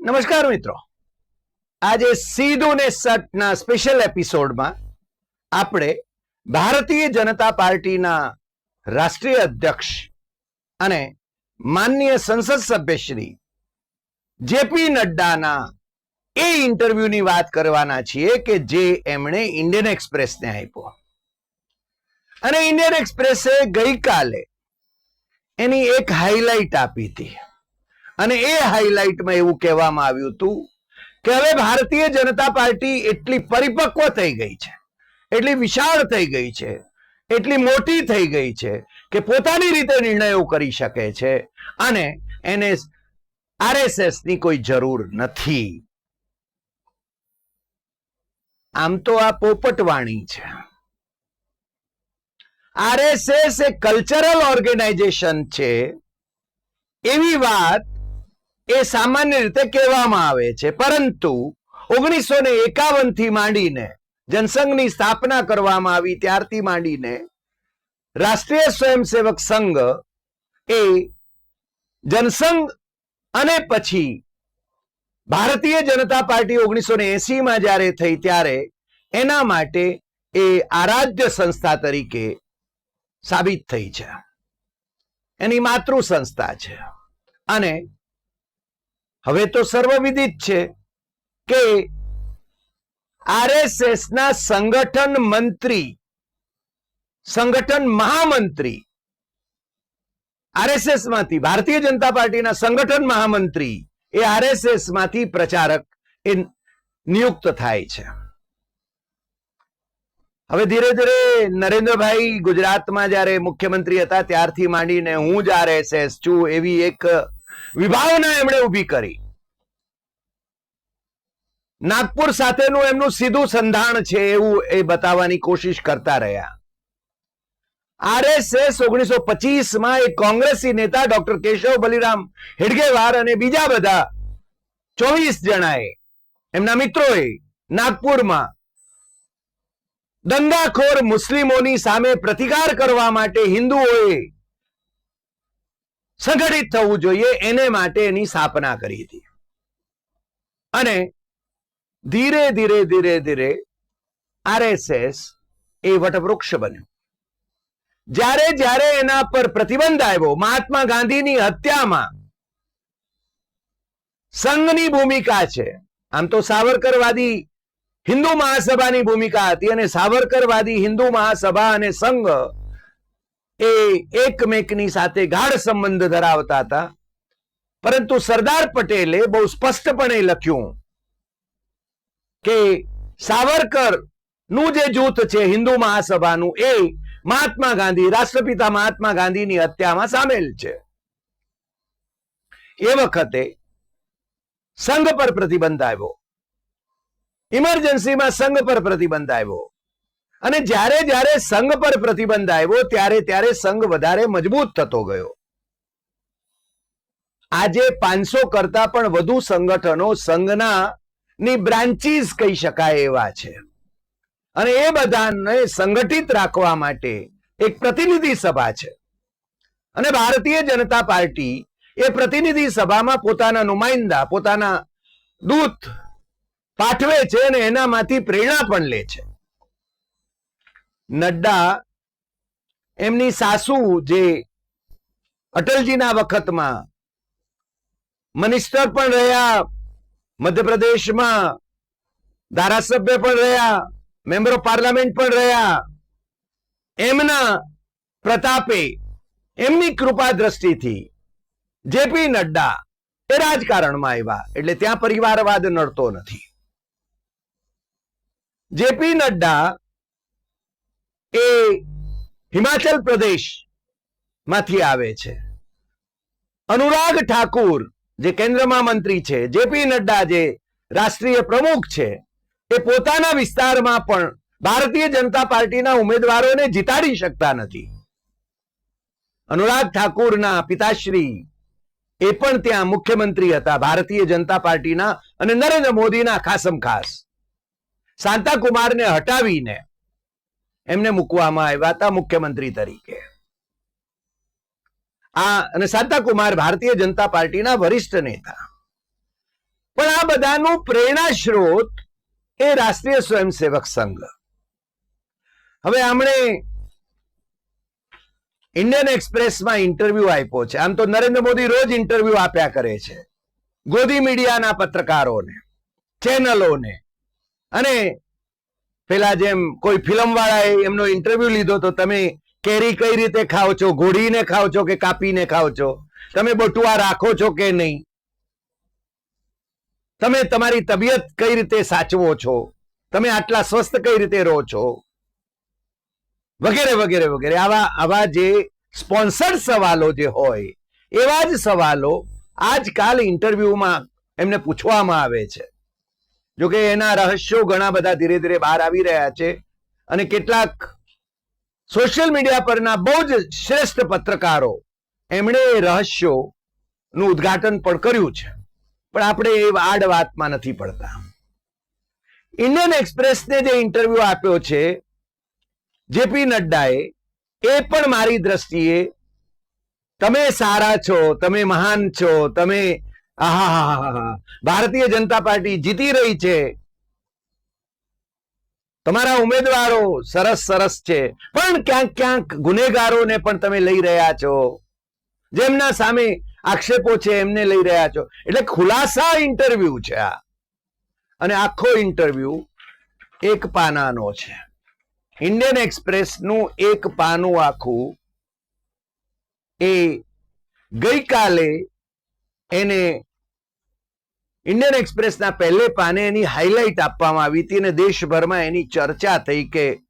નમસ્કાર મિત્રો. આજે સીધું ને સટના સ્પેશિયલ એપિસોડમાં આપણે ભારતીય જનતા પાર્ટીના રાષ્ટ્રીય અધ્યક્ષ અને માનનીય સંસદ સભ્ય શ્રી જેપી નડ્ડાના એ ઇન્ટરવ્યુની વાત કરવાના છીએ કે જે એમણે ઇન્ડિયન એક્સપ્રેસને આપ્યો. અને ઇન્ડિયન એક્સપ્રેસે ગઈકાલે એની એક હાઇલાઇટ આપી હતી. અને એ હાઇલાઇટમાં એવું કહેવામાં આવ્યું હતું કે હવે ભારતીય જનતા પાર્ટી એટલી પરિપક્વ થઈ ગઈ છે, એટલી વિશાળ થઈ ગઈ છે, એટલી મોટી થઈ ગઈ છે કે પોતાની રીતે નિર્ણયો કરી શકે છે અને એને આરએસએસ કોઈ જરૂર નથી. આમ તો આ પોપટવાણી છે. આરએસએસ એ કલ્ચરલ ઓર્ગેનાઇઝેશન છે. એવી વાત એ સામાન્ય રીતે કહેવામાં આવે છે. પરંતુ ઓગણીસો ને એકાવનથી માંડીને જનસંઘની સ્થાપના કરવામાં આવી ત્યારથી માંડીને રાષ્ટ્રીય સ્વયંસેવક સંઘ એ જનસંઘ અને પછી ભારતીય જનતા પાર્ટી ઓગણીસો ને એસીમાં જ્યારે થઈ ત્યારે એના માટે એ આરાધ્ય સંસ્થા તરીકે સાબિત થઈ છે. એની માતૃ સંસ્થા છે. અને હવે તો સર્વવિદિત છે કે આરએસએસ ના સંગઠન મંત્રી, સંગઠન મહામંત્રી આરએસએસમાંથી ભારતીય જનતા પાર્ટીના સંગઠન મહામંત્રી એ આરએસએસમાંથી પ્રચારક એ નિયુક્ત થાય છે. હવે ધીરે ધીરે નરેન્દ્રભાઈ ગુજરાતમાં જ્યારે મુખ્યમંત્રી હતા ત્યારથી માંડીને હું જ આરએસએસ છું એવી એક વિભાવના એમણે ઊભી કરી. નાગપુર સાથેનું એમનું સીધું સંધાણ છે એવું એ બતાવવાની કોશિશ કરતા રહ્યા. આરએસએસ ઓગણીસો પચીસમાં એક કોંગ્રેસી નેતા ડોક્ટર કેશવ બલિરામ હેડગેવાર અને બીજા બધા ચોવીસ જણાએ એમના મિત્રોએ નાગપુરમાં દંગાખોર મુસ્લિમોની સામે પ્રતિકાર કરવા માટે હિન્દુઓએ સંગઠિત થવું જોઈએ, એને માટે એની સ્થાપના કરી હતી. અને ધીરે ધીરે ધીરે ધીરે આરએસએસ એ વટવૃક્ષ બન્યું. જ્યારે જ્યારે એના પર પ્રતિબંધ આવ્યો, મહાત્મા ગાંધીની હત્યામાં સંઘની ભૂમિકા છે. આમ તો સાવરકરવાદી હિન્દુ મહાસભાની ભૂમિકા હતી અને સાવરકરવાદી હિન્દુ મહાસભા અને સંઘ એ એકમેકની સાથે ગાઢ સંબંધ ધરાવતા હતા. પરંતુ સરદાર પટેલે બહુ સ્પષ્ટપણે લખ્યું કે સાવરકરનું જે જૂથ છે હિન્દુ મહાસભાનું એ મહાત્મા ગાંધી, રાષ્ટ્રપિતા મહાત્મા ગાંધીની હત્યામાં સામેલ છે. એ વખતે સંઘ પર પ્રતિબંધ આવ્યો. ઇમરજન્સીમાં સંઘ પર પ્રતિબંધ આવ્યો. અને જ્યારે જ્યારે સંઘ પર પ્રતિબંધ આવ્યો, ત્યારે ત્યારે સંઘ વધારે મજબૂત થતો ગયો. આજે પાંચસો કરતા પણ વધુ સંગઠનો સંઘના ની બ્રાન્ચીસ કહી શકાય એવા છે. અને એ બધાને સંગઠિત રાખવા માટે એક પ્રતિનિધિ સભા છે. અને ભારતીય જનતા પાર્ટી એ પ્રતિનિધિ સભામાં પોતાના નુમાઇંદા પોતાના દૂત પાઠવે છે અને એનામાંથી પ્રેરણા પણ લે છે. નડ્ડા એમની સાસુ જે અટલજીના વખતમાં મિનિસ્ટર પણ રહ્યા, મધ્યપ્રદેશમાં ધારાસભ્ય પણ રહ્યા, મેમ્બર ઓફ પાર્લામેન્ટ પણ રહ્યા. એમના પ્રતાપે એમની કૃપા દ્રષ્ટિથી જેપી નડ્ડા એ રાજકારણમાં આવ્યા, એટલે ત્યાં પરિવારવાદ નડતો નથી. જેપી નડ્ડા એ હિમાચલ પ્રદેશમાંથી આવે છે. અનુરાગ ઠાકુર, જે કેન્દ્રમાં મંત્રી છે જેપી નડ્ડા, જે રાષ્ટ્રીય પ્રમુખ છે, એ પોતાના વિસ્તારમાં પણ ભારતીય જનતા પાર્ટીના ઉમેદવારોને જીતાડી શકતા નથી. અનુરાગ ઠાકુરના પિતાશ્રી એ પણ ત્યાં મુખ્યમંત્રી હતા, ભારતીય જનતા પાર્ટીના અને નરેન્દ્ર મોદીના ખાસમ ખાસ. શાંતા કુમારને હટાવીને એમને મૂકવામાં આવ્યા હતા મુખ્યમંત્રી તરીકે. આ અને શાંતા ભારતીય જનતા પાર્ટીના વરિષ્ઠ નેતા. બધાનું પ્રેરણા સ્ત્રોત એ રાષ્ટ્રીય સ્વયંસેવક સંઘ. હવે આમણે ઇન્ડિયન એક્સપ્રેસમાં ઇન્ટરવ્યુ આપ્યો છે. આમ તો નરેન્દ્ર મોદી રોજ ઇન્ટરવ્યુ આપ્યા કરે છે. ગોદી મીડિયાના પત્રકારોને, ચેનલોને અને પેલા જેમ કોઈ ફિલ્મ વાળાએ એમનો ઇન્ટરવ્યુ લીધો તો તમે કેરી કઈ રીતે ખાઓ છો? ઘોડીને ખાઓ છો કે કાપીને ખાઓ છો? તમે બટુઆ રાખો છો કે નહીં? તમે તમારી તબિયત કઈ રીતે સાચવો છો? તમે આટલા સ્વસ્થ કઈ રીતે રહો છો? વગેરે વગેરે વગેરે. આવા આવા જે સ્પોન્સર્ડ સવાલો જે હોય, એવા જ સવાલો આજકાલ ઇન્ટરવ્યુમાં એમને પૂછવામાં આવે છે. જો કે એના રહસ્યો ઘણા બધા ધીરે ધીરે બહાર આવી રહ્યા છે અને કેટલાક સોશિયલ મીડિયા પરના બહુ જ શ્રેષ્ઠ પત્રકારો એમણે એ રહસ્યો નું ઉદ્ઘાટન પણ કર્યું છે પણ આપણે એ આડ વાતમાં નથી પડતા ઇન્ડિયન એક્સપ્રેસને જે ઇન્ટરવ્યુ આપ્યો છે, જેપી નડ્ડાએ, એ પણ મારી દ્રષ્ટિએ, તમે સારા છો, તમે મહાન છો, તમે. ભારતીય જનતા પાર્ટી જીતી રહી છે. તમારા ઉમેદવારો સરસ સરસ છે. પણ ક્યાંક ક્યાંક ગુનેગારોને પણ તમે લઈ રહ્યા છો. જેમના સામે આક્ષેપો છે, એમને લઈ રહ્યા છો. એટલે ખુલાસા ઇન્ટરવ્યુ છે આ. અને આખો ઇન્ટરવ્યુ એક પાનાનો છે. ઇન્ડિયન એક્સપ્રેસનું એક પાનું આખું એ ગઈકાલે એને ઇન્ડિયન એક્સપ્રેસના પહેલે પાને એની હાઇલાઇટ આપવામાં આવી હતી અને દેશભરમાં એની ચર્ચા થઈ કે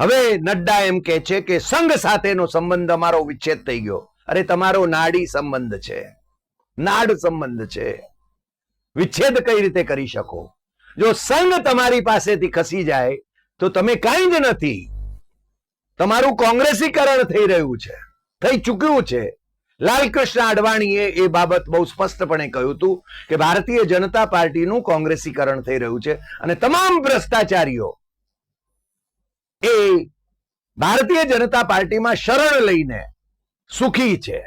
હવે નડ્ડા એમ કે છે કે સંઘ સાથેનો સંબંધ અમારો વિચ્છેદ થઈ ગયો. અરે, તમારો નાડી સંબંધ છે. નાડ સંબંધ છે. વિચ્છેદ કઈ રીતે કરી શકો? જો સંઘ તમારી પાસેથી ખસી જાય, તો તમે કાંઈ જ નથી. તમારું કોંગ્રેસીકરણ થઈ રહ્યું છે. થઈ ચૂક્યું છે. લાલકૃષ્ણ અડવાણીએ એ બાબત બહુ સ્પષ્ટપણે કહ્યું હતું કે ભારતીય જનતા પાર્ટીનું કોંગ્રેસીકરણ થઈ રહ્યું છે અને તમામ ભ્રષ્ટાચારીઓ એ ભારતીય જનતા પાર્ટીમાં શરણ લઈને સુખી છે.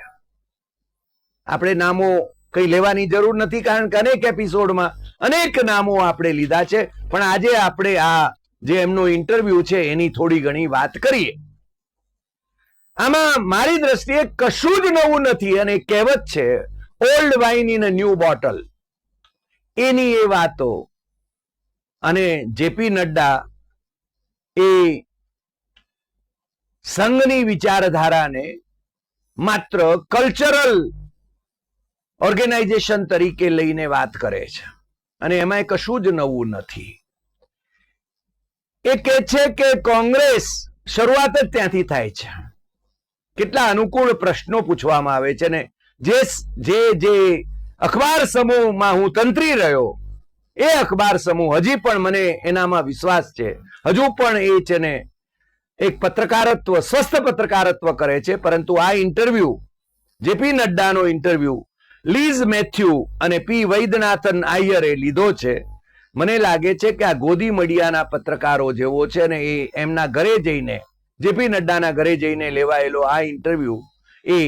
આપણે નામો કઈ લેવાની જરૂર નથી કારણ કે અનેક એપિસોડમાં અનેક નામો આપણે લીધા છે. પણ આજે આપણે આ જે એમનો ઇન્ટરવ્યુ છે એની થોડી ઘણી વાત કરીએ. આમાં મારી દ્રષ્ટિએ કશું જ નવું નથી અને કહેવત છે old wine in a new bottle એની એ વાતો અને જેપી નડ્ડા એ સંઘની વિચારધારાને માત્ર કલ્ચરલ ઓર્ગેનાઇઝેશન તરીકે લઈને વાત કરે છે અને એમાં કશું જ નવું નથી. એ કે છે કે કોંગ્રેસ શરૂઆત જ ત્યાંથી થાય છે. કેટલા અનુકૂળ પ્રશ્નો પૂછવામાં આવે છે ને? જે જે જે અખબાર સમૂહમાં હું તંત્રી રહ્યો, એ અખબાર સમૂહ હજી પણ મને એનામાં વિશ્વાસ છે. હજુ પણ એ છે ને, એક પત્રકારત્વ, સ્વસ્થ પત્રકારત્વ કરે છે, પરંતુ આ ઇન્ટરવ્યુ જેપી નડ્ડાનો ઇન્ટરવ્યુ, લીઝ મેથ્યુ અને પી વૈદ્યનાથન આયરે લીધો છે. મને લાગે છે કે આ ગોદી મડિયાના પત્રકારો જેવો છે ને, એ એમના ઘરે જઈને જેપી નડ્ડાના ઘરે જઈને લેવાયેલો આ ઇન્ટરવ્યુ એ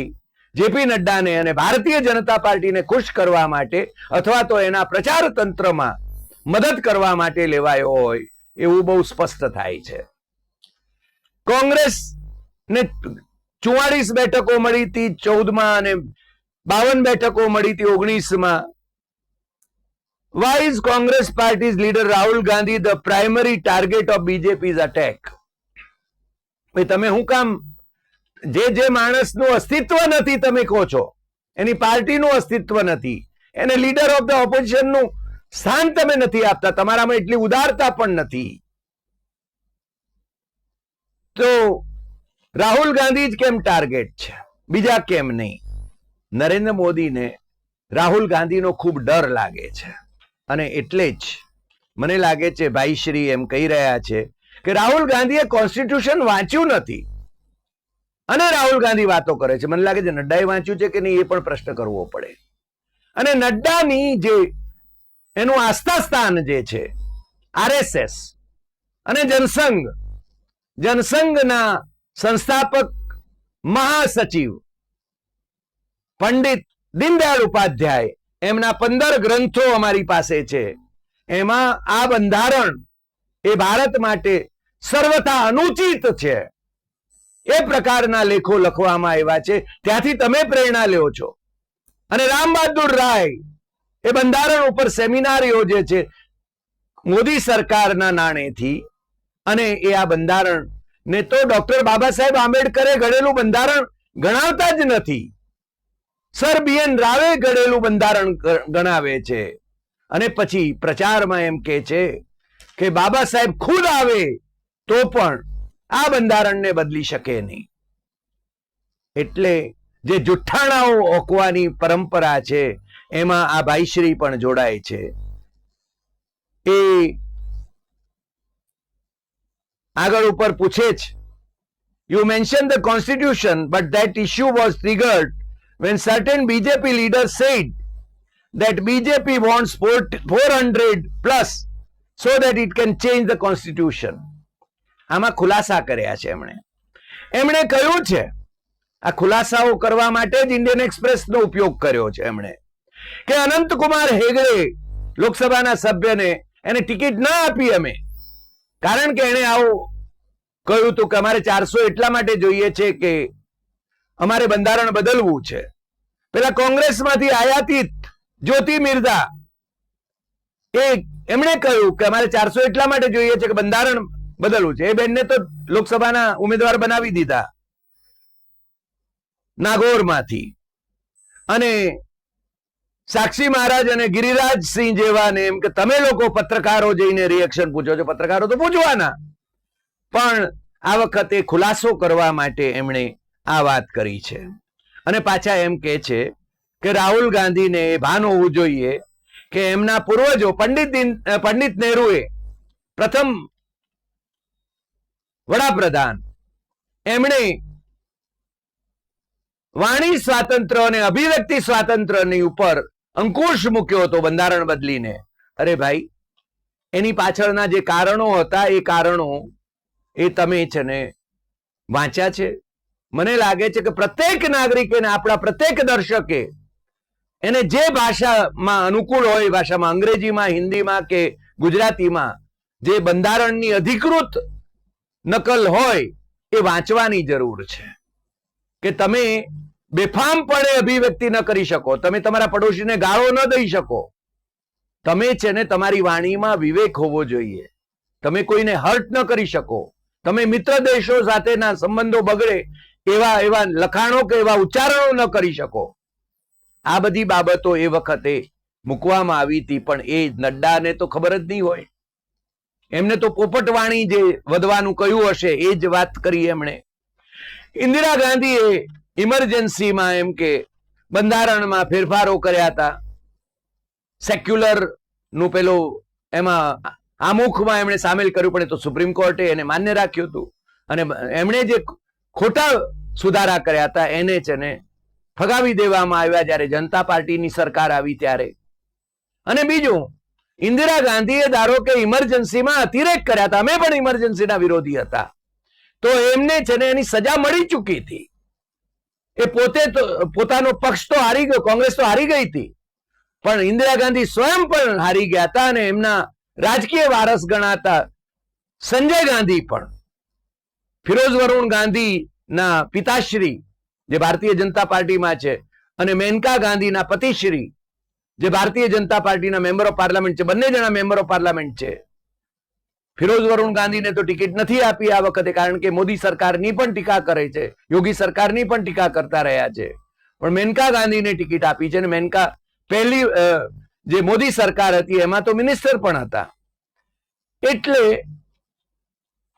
જેપી નડ્ડાને અને ભારતીય જનતા પાર્ટીને ખુશ કરવા માટે અથવા તો એના પ્રચાર તંત્રમાં મદદ કરવા માટે લેવાયો હોય એવું બહુ સ્પષ્ટ થાય છે. કોંગ્રેસ ને ચુવાળીસ બેઠકો મળી હતી ચૌદમાં અને બાવન બેઠકો મળી હતી ઓગણીસમાં. Why's Congress party's leader Rahul Gandhi the primary target of BJP attack ભાઈ, તમે હું કામ? જે જે માણસનું અસ્તિત્વ નથી તમે કહો છો, એની પાર્ટીનું અસ્તિત્વ નથી, એને લીડર ઓફ ધ ઓપોઝિશનનું સ્થાન તમે નથી આપતા, તમારામાં એટલી ઉદારતા પણ નથી. તો રાહુલ ગાંધી જ કેમ ટાર્ગેટ છે? બીજા કેમ નહીં? નરેન્દ્ર મોદીને રાહુલ ગાંધીનો ખૂબ ડર લાગે છે. અને એટલે જ મને લાગે છે, ભાઈશ્રી એમ કહી રહ્યા છે કે રાહુલ ગાંધીએ કોન્સ્ટિટ્યુશન વાંચ્યું નથી. અને રાહુલ ગાંધી વાતો કરે છે. મને લાગે છે નડ્ડાએ વાંચ્યું છે કે નહીં એ પણ પ્રશ્ન કરવો પડે. અને નડ્ડાની જે એનું આસ્થા સ્થાન જે છે, આરએસએસ અને જનસંઘ, જનસંઘના સંસ્થાપક મહાસચિવ પંડિત દીનદયાળ ઉપાધ્યાય એમના પંદર ગ્રંથો અમારી પાસે છે. એમાં આ બંધારણ એ ભારત માટે સર્વથા અનુચિત છે. એ પ્રકારના લેખો લખવામાં આવ્યા છે. ત્યાંથી તમે પ્રેરણા લ્યો છો. અને રામ બહાદુર રાય એ બંધારણ ઉપર સેમિનાર યોજે છે. મોદી સરકારના નાણેથી. અને એ આ બંધારણ ને તો ડોક્ટર બાબા સાહેબ આંબેડકરે ઘડેલું બંધારણ ગણાવતા જ નથી. સર બી એન રાવે ઘડેલું બંધારણ ગણાવે છે. અને પછી પ્રચારમાં એમ કે છે કે બાબા સાહેબ ખુદ આવે તો પણ આ બંધારણને બદલી શકે નહીં એટલે જે જુઠ્ઠાણાઓ ઓકવાની પરંપરા છે એમાં આ ભાઈશ્રી પણ જોડાય છે એ આગળ ઉપર પૂછે છે You mentioned the constitution, but that issue was triggered when certain BJP leaders said that BJP wants 400 plus so that it can change the constitution. આમાં ખુલાસા કર્યા છે એમણે. એમણે કહ્યું છે, આ ખુલાસાઓ કરવા માટે જ ઇન્ડિયન એક્સપ્રેસનો ઉપયોગ કર્યો છે એમણે. કે અનંતકુમાર હેગડે લોકસભાના સભ્યને એને ટિકિટ ના આપી અમે. કારણ કે એણે આવું કહ્યું હતું કે અમારે ચારસો એટલા માટે જોઈએ છે કે અમારે બંધારણ બદલવું છે. પેલા કોંગ્રેસમાંથી આયાતીત જ્યોતિ મિર્ઝા એ એમણે કહ્યું કે અમારે ચારસો એટલા માટે જોઈએ છે કે બંધારણ બદલવું છે. એ બેનને તો લોકસભાના ઉમેદવાર બનાવી દીધા. નાગોરમાંથી. અને સાક્ષી મહારાજ અને ગિરિરાજસિંહ જેવાને એમ કે તમે લોકો પત્રકારો જઈને રિએક્શન પૂછો છો. પત્રકારો તો પૂછવાના. પણ આ વખતે ખુલાસો કરવા માટે એમણે આ વાત કરી છે. અને પાછા એમ કે છે કે રાહુલ ગાંધીને એ ભાન હોવું જોઈએ કે એમના પૂર્વજો પંડિત પંડિત નહેરુએ પ્રથમ વડાપ્રધાન. એમણે વાણી સ્વાતંત્ર અને અભિવ્યક્તિ સ્વાતંત્રની ઉપર અંકુશ મૂક્યો હતો બંધારણ બદલીને. અરે ભાઈ, એની પાછળના જે કારણો હતા, એ કારણો એ તમે છે ને વાંચ્યા છે? મને લાગે છે કે પ્રત્યેક નાગરિકે ને આપણા પ્રત્યેક દર્શકે એને જે ભાષામાં અનુકૂળ હોય ભાષામાં અંગ્રેજીમાં, હિન્દીમાં કે ગુજરાતીમાં, જે બંધારણની અધિકૃત નકલ હોય એ વાંચવાની જરૂર છે. કે તમે બેફામપણે અભિવ્યક્તિ ન કરી શકો, તમે તમારા પડોશીને ગાળો ન દઈ શકો. તમે છે ને તમારી વાણીમાં વિવેક હોવો જોઈએ. તમે કોઈને હર્ટ ન કરી શકો. તમે મિત્ર દેશો સાથેના સંબંધો બગડે એવા એવા લખાણો કે એવા ઉચ્ચારણો ન કરી શકો. આ બધી બાબતો એ વખતે મૂકવામાં આવી હતી, પણ એ નડ્ડાને તો ખબર જ નહીં હોય. એમને તો પોપટવાણી જે વધવાનું કહ્યું હશે, એ જ વાત કરી એમણે. ઇન્દિરા ગાંધીએ ઇમરજન્સીમાં એમ કે બંધારણમાં ફેરફારો કર્યા હતા. સેક્યુલરનું પેલું એમાં આમુખમાં એમણે સામેલ કર્યું, પણ એ તો સુપ્રીમ કોર્ટે એને માન્ય રાખ્યું હતું. અને એમણે જે ખોટા સુધારા કર્યા હતા, એને જ એને ફગાવી દેવામાં આવ્યા જ્યારે જનતા પાર્ટીની સરકાર આવી ત્યારે. અને બીજું ઇન્દિરા ગાંધીએ ધારો કે ઇમરજન્સીમાં અતિરેક કર્યા હતા, અમે પણ ઇમરજન્સીના વિરોધી હતા. તો એમને છે ને એની સજા મળી ચૂકી હતી. એ પોતે પોતાનો પક્ષ તો હારી ગયો, કોંગ્રેસ તો હારી ગઈ હતી. પણ ઇન્દિરા ગાંધી સ્વયં પણ હારી ગયા હતા અને એમના રાજકીય વારસ ગણાતા સંજય ગાંધી પણ. ફિરોઝ વરુણ ગાંધીના પિતાશ્રી, જે ભારતીય જનતા પાર્ટીમાં છે, અને મેનકા ગાંધીના પતિશ્રી જે ભારતીય જનતા પાર્ટીના મેમ્બર ઓફ પાર્લામેન્ટ છે, બંને જણા મેમ્બર ઓફ પાર્લામેન્ટ છે. ફિરોઝ વરુણ ગાંધીને તો ટિકિટ નથી આપી આ વખતે, કારણ કે મોદી સરકારની પણ ટીકા કરે છે, યોગી સરકારની પણ ટીકા કરતા રહ્યા છે. પણ મેનકા ગાંધીને ટિકિટ આપી છે અને મેનકા પહેલી જે મોદી સરકાર હતી, એમાં તો મિનિસ્ટર પણ હતા. એટલે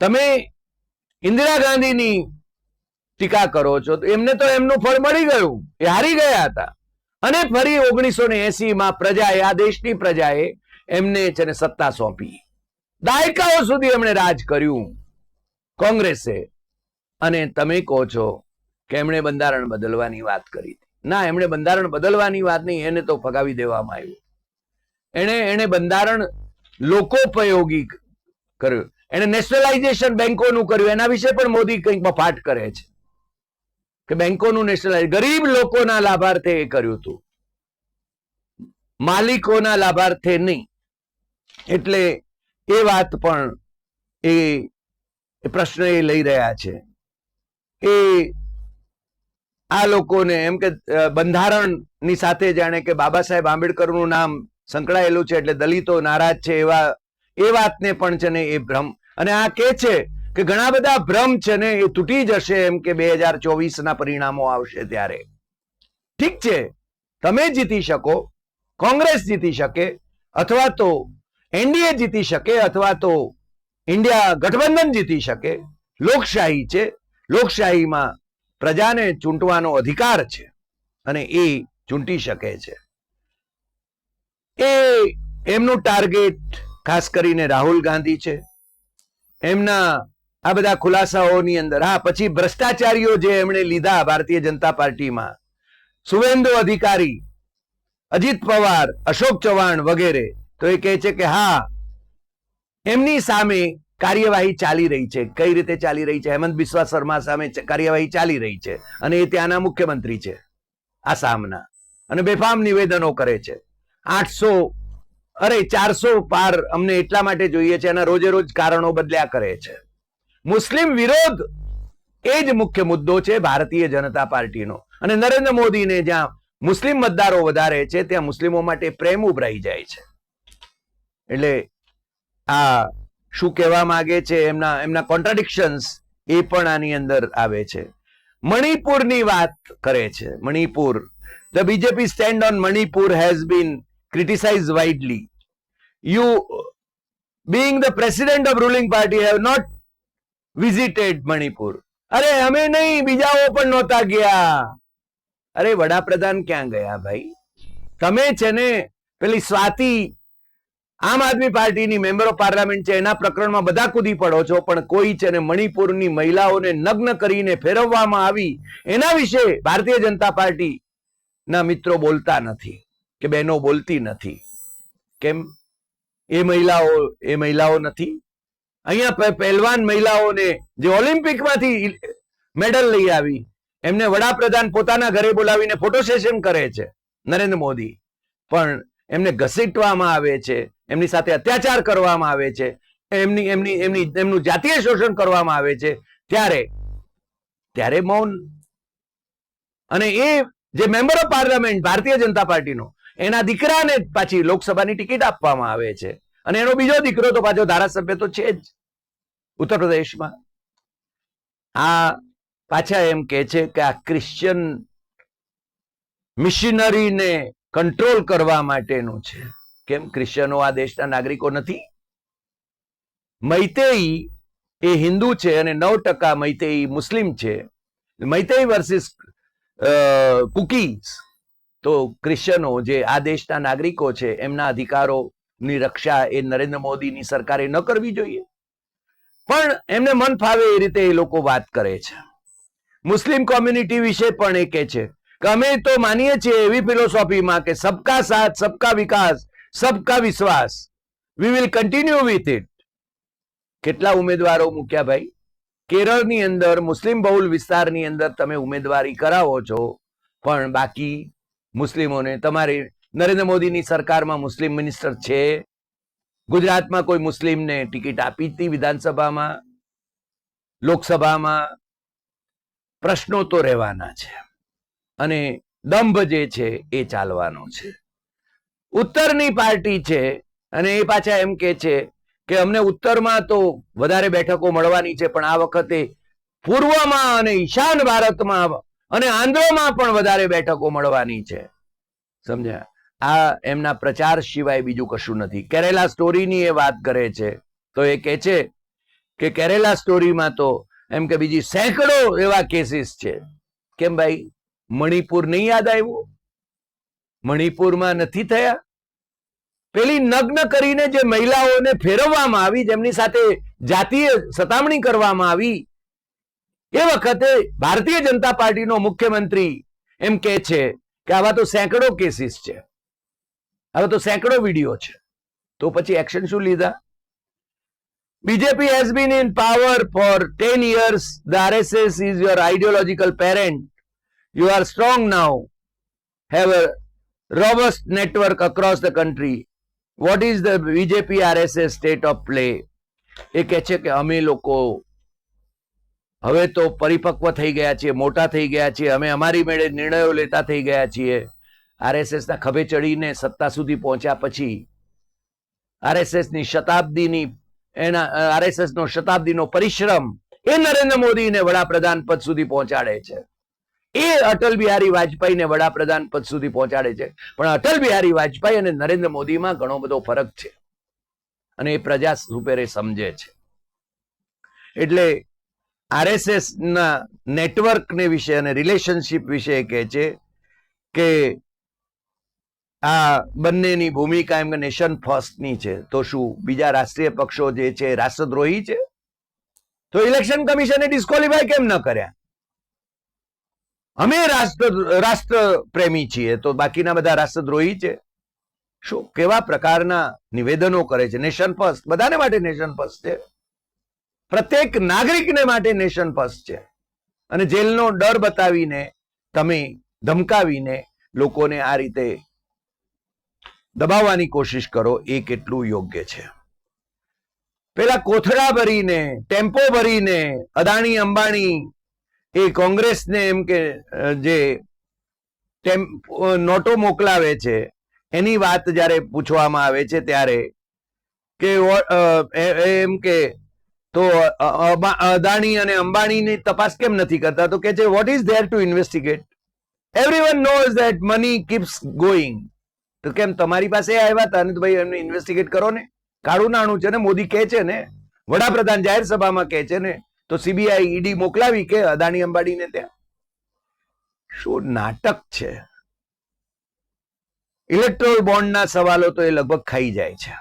તમે ઇન્દિરા ગાંધીની ટીકા કરો છો, તો એમને તો એમનું ફળ મળી ગયું, એ હારી ગયા હતા. અને ફરી ઓગણીસો ને એસીમાં પ્રજાએ, આ દેશની પ્રજાએ એમને છે ને સત્તા સોંપી. દાયકાઓ સુધી એમણે રાજ કર્યું કોંગ્રેસે. અને તમે કહો છો કે એમણે બંધારણ બદલવાની વાત કરી ના, એમણે બંધારણ બદલવાની વાત નહીં, એને તો ફગાવી દેવામાં આવ્યું. એણે એણે બંધારણ લોકોપયોગી કર્યું. એને નેશનલાઇઝેશન બેંકોનું કર્યું. એના વિશે પણ મોદી કંઈક બફાટ કરે છે. કે બેંકોનું નેશનલાઇઝ ગરીબ લોકોના લાભાર્થે એ કર્યું હતું. માલિકોના લાભાર્થે નહીં. એટલે એ વાત પણ એ પ્રશ્ન એ લઈ રહ્યા છે. એ આ લોકોને એમ કે બંધારણની સાથે જાણે કે બાબા સાહેબ આંબેડકરનું નામ સંકળાયેલું છે એટલે દલિતો નારાજ છે એવા, એ વાતને પણ છે ને એ ભ્રમ. અને આ કે છે કે ઘણા બધા ભ્રમ છે ને એ તૂટી જશે એમ કે બે હજાર ચોવીસ ના પરિણામો આવશે ત્યારે. ઠીક છે. તમે જીતી શકો, કોંગ્રેસ જીતી શકે, અથવા તો એનડીએ જીતી શકે, અથવા તો ઇન્ડિયા ગઠબંધન જીતી શકે. લોકશાહી છે. લોકશાહીમાં પ્રજાને ચૂંટવાનો અધિકાર છે અને એ ચૂંટી શકે છે. એ એમનું ટાર્ગેટ ખાસ કરીને રાહુલ ગાંધી છે. એમના આ બધા ખુલાસાઓની અંદર. હા, પછી ભ્રષ્ટાચારીઓ જે એમણે લીધા ભારતીય જનતા પાર્ટીમાં, સુવેન્દુ અધિકારી, અજીત પવાર, અશોક ચૌહાણ વગેરે, તો એ કહે છે કે હા, એમની સામે કાર્યવાહી ચાલી રહી છે. કઈ રીતે ચાલી રહી છે? હેમંત બિસ્વા શર્મા સામે કાર્યવાહી ચાલી રહી છે. અને એ ત્યાંના મુખ્યમંત્રી છે, આસામના. અને બેફામ નિવેદનો કરે છે. આઠસો, અરે ચારસો પાર અમને એટલા માટે જોઈએ છે એના રોજે રોજ કારણો બદલ્યા કરે છે. મુસ્લિમ વિરોધ એ જ મુખ્ય મુદ્દો છે ભારતીય જનતા પાર્ટીનો. અને નરેન્દ્ર મોદીને જ્યાં મુસ્લિમ મતદારો વધારે છે, ત્યાં મુસ્લિમો માટે પ્રેમ ઉભરાઈ જાય છે. એટલે આ શું કહેવા માંગે છે, એમના એમના કોન્ટ્રાડિક્શન્સ એ પણ આની અંદર આવે છે. મણિપુરની વાત કરે છે, Manipur. The BJP stand on Manipur has been criticise widely you being the president of ruling party, have not visited Manipur. અરે, અમે નહીં, બીજાઓ પણ નહોતા ગયા. અરે, વડાપ્રધાન ક્યાં ગયા ભાઈ? તમે છે ને, પેલી સ્વાતિ આમ આદમી પાર્ટીની મેમ્બર ઓફ પાર્લામેન્ટ છે, એના પ્રકરણમાં બધા કૂદી પડો છો, પણ કોઈ છે ને મણિપુરની મહિલાઓને નગ્ન કરીને ફેરવવામાં આવી, એના વિશે ભારતીય જનતા પાર્ટી ના મિત્રો બોલતા નથી, કે બહેનો બોલતી નથી. કેમ? એ મહિલાઓ એ મહિલાઓ નથી? અહીંયા પહેલવાન મહિલાઓને જે ઓલિમ્પિકમાંથી મેડલ લઈ આવી, એમને વડાપ્રધાન પોતાના ઘરે બોલાવીને ફોટો સેશન કરે છે, નરેન્દ્ર મોદી. પણ એમને ઘસીટવામાં આવે છે, એમની સાથે અત્યાચાર કરવામાં આવે છે, એમની એમની એમની એમનું જાતીય શોષણ કરવામાં આવે છે. ત્યારે ત્યારે મૌન. અને એ જે member of parliament, Bharatiya Janata પાર્ટીનો, એના દીકરાને પાછી લોકસભાની ટિકિટ આપવામાં આવે છે. અને એનો બીજો દીકરો તો પાછો ધારાસભ્ય તો છે જ. ઉત્તર પ્રદેશમાં. આ પાછા એમ કે છે કે આ ક્રિશ્ચિયન મિશનરીને કંટ્રોલ કરવા માટેનું છે. કેમ? ક્રિશ્ચિયનો આ દેશના નાગરિકો નથી. મૈતેઈ એ હિન્દુ છે અને નવ ટકા મૈતેઈ મુસ્લિમ છે. મૈતેઈ વર્સિસ કુકીઝ. તો ક્રિશ્ચનો જે આ દેશના નાગરિકો છે, એમના અધિકારોની રક્ષા એ નરેન્દ્ર મોદીની સરકારે ન કરવી જોઈએ. પણ એમને મન ફાવે એ રીતે એ લોકો વાત કરે છે. મુસ્લિમ કોમ્યુનિટી વિશે પણ એ કહે છે કે અમે તો માનીએ છીએ એવી ફિલોસોફીમાં કે સબકા સાથ, સબકા વિકાસ, સબકા વિશ્વાસ we will continue with it કેટલા ઉમેદવારો મૂક્યા ભાઈ? કેરળની અંદર, મુસ્લિમ બહુલ વિસ્તારની અંદર તમે ઉમેદવારી કરાવો છો, પણ બાકી મુસ્લિમોને તમારી નરેન્દ્ર મોદીની સરકારમાં મુસ્લિમ મિનિસ્ટર છે. ગુજરાતમાં કોઈ મુસ્લિમને ટિકિટ આપી હતી વિધાનસભામાં, લોકસભામાં. પ્રશ્નો તો રહેવાના છે. અને દંભ જે છે એ ચાલવાનો છે. ઉત્તરની પાર્ટી છે અને એ પાછા એમ કે છે કે અમને ઉત્તરમાં તો વધારે બેઠકો મળવાની છે, પણ આ વખતે પૂર્વમાં અને ઈશાન ભારતમાં અને આંધ્રમાં પણ વધારે બેઠકો મળવાની છે. સમજ્યા? આ એમના પ્રચાર સિવાય બીજું કશું નથી. કેરેલા સ્ટોરીની એ વાત કરે છે. તો એ કહે છે કે કેરેલા સ્ટોરીમાં તો એમ કે બીજી સેંકડો એવા કેસીસ છે. કેમ ભાઈ? મણિપુર નહીં યાદ આવ્યું? મણિપુરમાં નથી થયા? પેલી નગ્ન કરીને જે મહિલાઓને ફેરવવામાં આવી, જેમની સાથે જાતીય સતામણી કરવામાં આવી, એ વખતે ભારતીય જનતા પાર્ટીનો મુખ્યમંત્રી એમ કે છે કે આવા તો સેંકડો કેસીસ છે. આવા તો સેંકડો વીડિયો છે તો પછી એક્શન શું લીધા BJP has been in power for ten years the RSS is your ideological parent. You are strong now. Have a robust network across the country. What is the BJP RSS state of play? એ કહે છે કે અમે લોકો હવે તો પરિપક્વ થઈ ગયા છીએ મોટા થઈ ગયા છીએ અમે અમારી મેળે નિર્ણયો લેતા થઈ ગયા છીએ આરએસએસ ના ખભે ચડીને સત્તા સુધી પહોંચ્યા પછી આરએસએસની શતાબ્દીની એના આરએસએસનો શતાબ્દીનો પરિશ્રમ એ નરેન્દ્ર મોદીને વડાપ્રધાન પદ સુધી પહોંચાડે છે. એ અટલ બિહારી વાજપેયીને વડાપ્રધાન પદ સુધી પહોંચાડે છે. પણ અટલ બિહારી વાજપેયી અને નરેન્દ્ર મોદીમાં ઘણો બધો ફરક છે. અને એ પ્રજા સુપેરે સમજે છે. એટલે આરએસએસના નેટવર્કને વિશે અને રિલેશનશિપ વિશે કહે છે કે આ બંનેની ભૂમિકા એમ નેશન ફર્સ્ટની છે. તો શું? બીજા રાષ્ટ્રીય પક્ષો જે છે, રાષ્ટ્રદ્રોહી છે? તો ઇલેક્શન કમિશને ડિસ્કોલિફાય કેમ ન કર્યા? અમે રાષ્ટ્ર રાષ્ટ્ર પ્રેમી છીએ, તો બાકીના બધા રાષ્ટ્રદ્રોહી છે. શું? કેવા પ્રકારના નિવેદનો કરે છે? નેશન ફર્સ્ટ, બધાને માટે નેશન ફર્સ્ટ છે. પ્રત્યેક નાગરિકને માટે નેશન ફર્સ્ટ છે. અને જેલનો ડર બતાવીને, તમે ધમકાવીને લોકોને આ રીતે દબાવવાની કોશિશ કરો એ કેટલું યોગ્ય છે. પેલા કોથળા ભરીને, ટેમ્પો ભરીને, અદાણી, અંબાણી એ કોંગ્રેસને એમ કે જે નોટો મોકલાવે છે, એની વાત જ્યારે પૂછવામાં આવે છે ત્યારે કે એમ કે, તો અદાણી અને અંબાણીની તપાસ કેમ નથી કરતા? તો કે છે what is there to investigate everyone knows that money keeps going તો કેમ તમારી પાસે આવ્યા હતા? અને ભાઈ એમને ઇન્વેસ્ટિગેટ કરો ને. કાળું નાણું છે ને, મોદી કહે છે ને, વડાપ્રધાન જાહેર સભામાં કહે છે ને, તો સીબીઆઈ ઈડી મોકલાવી કે અદાણી અંબાડીને ત્યાં? શું નાટક છે? ઇલેક્ટ્રોલ બોન્ડના સવાલો તો એ લગભગ ખાઈ જાય છે.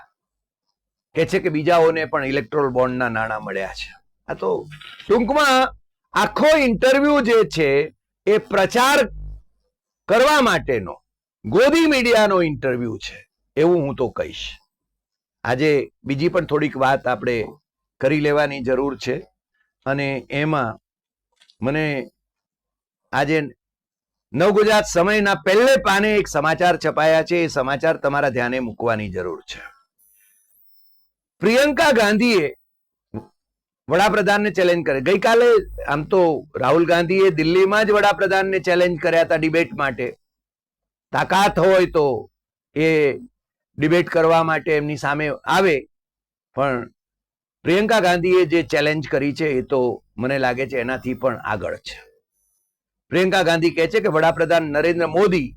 કે છે કે બીજાઓને પણ ઇલેક્ટ્રોલ બોન્ડના નાણાં મળ્યા છે. આ તો ટૂંકમાં આખો ઇન્ટરવ્યુ જે છે, એ પ્રચાર કરવા માટેનો ગોદી મીડિયાનો ઇન્ટરવ્યુ છે, એવું હું તો કહીશ. આજે બીજી પણ થોડીક વાત આપણે કરી લેવાની જરૂર છે અને એમાં મને આજે નવગુજરાત સમયના પહેલે પાને એક સમાચાર છપાયા છે, એ સમાચાર તમારા ધ્યાને મૂકવાની જરૂર છે. પ્રિયંકા ગાંધીએ વડાપ્રધાનને ચેલેન્જ કરે ગઈકાલે આમ તો રાહુલ ગાંધીએ દિલ્હીમાં જ વડાપ્રધાનને ચેલેન્જ કર્યા હતા ડિબેટ માટે. તાકાત હોય તો એ ડિબેટ કરવા માટે એમની સામે આવે. પણ પ્રિયંકા ગાંધીએ જે ચેલેન્જ કરી છે એ તો મને લાગે છે એનાથી પણ આગળ છે. પ્રિયંકા ગાંધી કહે છે કે વડાપ્રધાન નરેન્દ્ર મોદી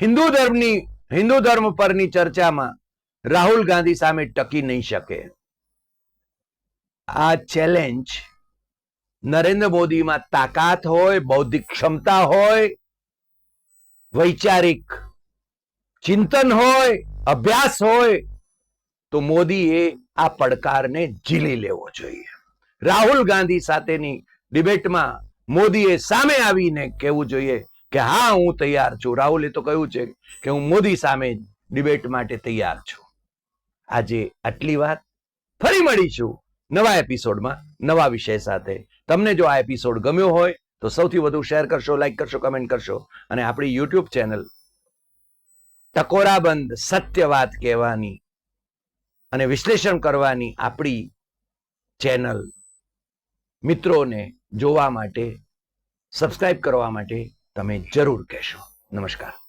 હિન્દુ ધર્મની, હિન્દુ ધર્મ પરની ચર્ચામાં રાહુલ ગાંધી સામે ટકી નહીં શકે. આ ચેલેન્જ નરેન્દ્ર મોદીમાં તાકાત હોય, બૌદ્ધિક ક્ષમતા હોય વૈચારિક ચિંતન હોય, અભ્યાસ હોય, તો મોદીએ આ પડકારને ઝીલી લેવો જોઈએ. રાહુલ ગાંધી સાથેની ડિબેટમાં મોદીએ સામે આવીને કહેવું જોઈએ કે, હા, હું તૈયાર છું. રાહુલે તો કહ્યું છે કે, હું મોદી સામે ડિબેટ માટે તૈયાર છું. આજે આટલી વાત ફરી મળીશું નવા એપિસોડમાં નવા વિષય સાથે. તમને જો આ એપિસોડ ગમ્યો હોય તો સૌથી વધુ શેર કરશો લાઈક કરશો કમેન્ટ કરશો. અને આપણી યુટ્યુબ ચેનલ ટકોરાબંધ સત્ય વાત કહેવાની અને વિશ્લેષણ કરવાની આપણી ચેનલ મિત્રોને જોવા માટે સબસ્ક્રાઇબ કરવા માટે તમે જરૂર કહેશો. નમસ્કાર.